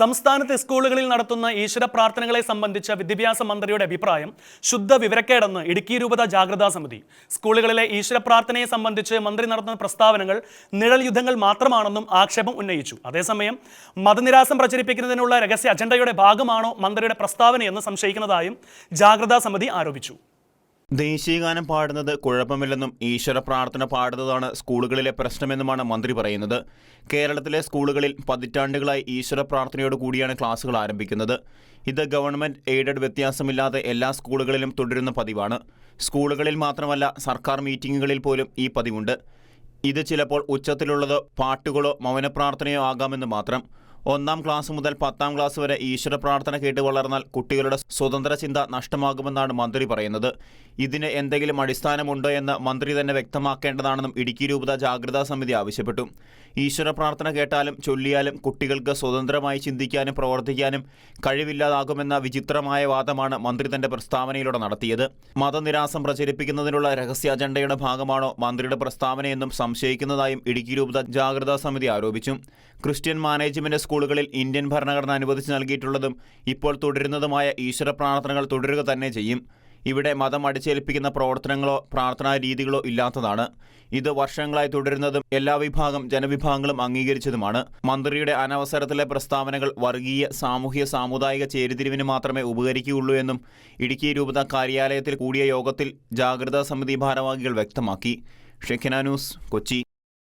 സംസ്ഥാനത്തെ സ്കൂളുകളിൽ നടത്തുന്ന ഈശ്വര പ്രാർത്ഥനകളെ സംബന്ധിച്ച വിദ്യാഭ്യാസ മന്ത്രിയുടെ അഭിപ്രായം ശുദ്ധ വിവരക്കേടെന്ന് ഇടുക്കി രൂപത ജാഗ്രതാ സമിതി. സ്കൂളുകളിലെ ഈശ്വര പ്രാർത്ഥനയെ സംബന്ധിച്ച് മന്ത്രി നടത്തുന്ന പ്രസ്താവനകൾ നിഴൽ യുദ്ധങ്ങൾ മാത്രമാണെന്നും ആക്ഷേപം ഉന്നയിച്ചു. അതേസമയം മതനിരാസം പ്രചരിപ്പിക്കുന്നതിനുള്ള രഹസ്യ അജണ്ടയുടെ ഭാഗമാണോ മന്ത്രിയുടെ പ്രസ്താവനയെന്ന് സംശയിക്കുന്നതായും ജാഗ്രതാ സമിതി ആരോപിച്ചു. ദേശീയഗാനം പാടുന്നത് കുഴപ്പമില്ലെന്നും ഈശ്വര പ്രാർത്ഥന പാടുന്നതാണ് സ്കൂളുകളിലെ പ്രശ്നമെന്നുമാണ് മന്ത്രി പറയുന്നത്. കേരളത്തിലെ സ്കൂളുകളിൽ പതിറ്റാണ്ടുകളായി ഈശ്വര പ്രാർത്ഥനയോട് കൂടിയാണ് ക്ലാസുകൾ ആരംഭിക്കുന്നത്. ഇത് ഗവൺമെന്റ് എയ്ഡഡ് വ്യത്യാസമില്ലാതെ എല്ലാ സ്കൂളുകളിലും തുടരുന്ന പതിവാണ്. സ്കൂളുകളിൽ മാത്രമല്ല സർക്കാർ മീറ്റിംഗുകളിൽ പോലും ഈ പതിവുണ്ട്. ഇത് ചിലപ്പോൾ ഉച്ചത്തിലുള്ളത് പാട്ടുകളോ മൗനപ്രാർത്ഥനയോ ആകാമെന്ന് മാത്രം. ഒന്നാം ക്ലാസ് മുതൽ പത്താം ക്ലാസ് വരെ ഈശ്വര പ്രാർത്ഥന കേട്ട് വളർന്നാൽ കുട്ടികളുടെ സ്വതന്ത്ര ചിന്ത നഷ്ടമാകുമെന്നാണ് മന്ത്രി പറയുന്നത്. ഇതിന് എന്തെങ്കിലും അടിസ്ഥാനമുണ്ടോ എന്ന് മന്ത്രി തന്നെ വ്യക്തമാക്കേണ്ടതാണെന്നും ഇടുക്കി രൂപത ജാഗ്രതാ സമിതി ആവശ്യപ്പെട്ടു. ഈശ്വര പ്രാർത്ഥന കേട്ടാലും ചൊല്ലിയാലും കുട്ടികൾക്ക് സ്വതന്ത്രമായി ചിന്തിക്കാനും പ്രവർത്തിക്കാനും കഴിവില്ലാതാകുമെന്ന വിചിത്രമായ വാദമാണ് മന്ത്രി തന്റെ പ്രസ്താവനയിലൂടെ നടത്തിയത്. മതനിരാസം പ്രചരിപ്പിക്കുന്നതിനുള്ള രഹസ്യ അജണ്ടയുടെ ഭാഗമാണോ മന്ത്രിയുടെ പ്രസ്താവനയെന്നും സംശയിക്കുന്നതായും ഇടുക്കി രൂപത ജാഗ്രതാ സമിതി ആരോപിച്ചു. ക്രിസ്ത്യൻ മാനേജ്മെന്റ് സ്കൂളുകളിൽ ഇന്ത്യൻ ഭരണഘടന അനുവദിച്ച് നൽകിയിട്ടുള്ളതും ഇപ്പോൾ തുടരുന്നതുമായ ഈശ്വര പ്രാർത്ഥനകൾ തുടരുക തന്നെ ചെയ്യും. ഇവിടെ മതം അടിച്ചേൽപ്പിക്കുന്ന പ്രവർത്തനങ്ങളോ പ്രാർത്ഥനാ രീതികളോ ഇല്ലാത്തതാണ്. ഇത് വർഷങ്ങളായി തുടരുന്നതും എല്ലാ വിഭാഗം ജനവിഭാഗങ്ങളും അംഗീകരിച്ചതുമാണ്. മന്ത്രിയുടെ അനവസരത്തിലെ പ്രസ്താവനകൾ വർഗീയ സാമൂഹ്യ സാമുദായിക ചേരിതിരിവിന് മാത്രമേ ഉപകരിക്കുകയുള്ളൂ എന്നും ഇടുക്കി രൂപത കാര്യാലയത്തിൽ കൂടിയ യോഗത്തിൽ ജാഗ്രതാ സമിതി ഭാരവാഹികൾ വ്യക്തമാക്കി. ഷെഖിന ന്യൂസ് കൊച്ചി.